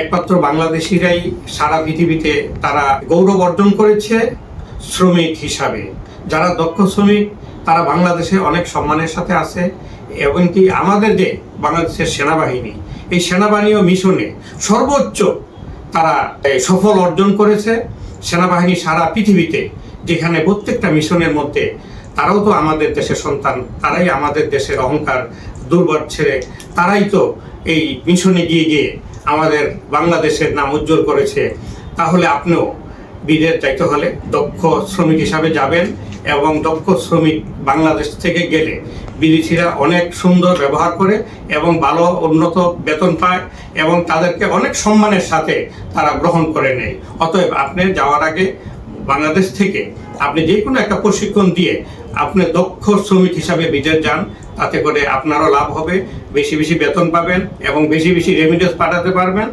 একমাত্র বাংলাদেশিরাই সারা পৃথিবীতে তারা গৌরব অর্জন করেছে শ্রমিক হিসাবে। যারা দক্ষ শ্রমিক, তারা বাংলাদেশে অনেক সম্মানের সাথে আছে এবং কি আমাদের যে বাংলাদেশের সেনাবাহিনী, এই সেনাবাহিনী ও মিশনে সর্বোচ্চ তারা সফল অর্জন করেছে। সেনাবাহিনী সারা পৃথিবীতে, যেখানে প্রত্যেকটা মিশনের মধ্যে, তারাও তো আমাদের দেশের সন্তান, তারাই আমাদের দেশের অহংকার, দুর্বল ছেড়ে তারাই তো এই মিশনে গিয়ে গিয়ে আমাদের বাংলাদেশের নাম উজ্জ্বল করেছে, তাহলে আপনিও বিদের যাইতে হলে দক্ষ শ্রমিক হিসাবে যাবেন এবং দক্ষ শ্রমিক বাংলাদেশ থেকে গেলে বিদেশিরা অনেক সুন্দর ব্যবহার করে এবং ভালো উন্নত বেতন পায় এবং তাদেরকে অনেক সম্মানের সাথে তারা গ্রহণ করে নেয়। অতএব আপনি যাওয়ার আগে বাংলাদেশ থেকে আপনি যে কোনো একটা প্রশিক্ষণ দিয়ে আপনি দক্ষ শ্রমিক হিসাবে বিদেশ যান, তাতে করে আপনারও লাভ হবে, বেশি বেশি বেতন পাবেন এবং বেশি বেশি রেমিডেন্স পাঠাতে পারবেন।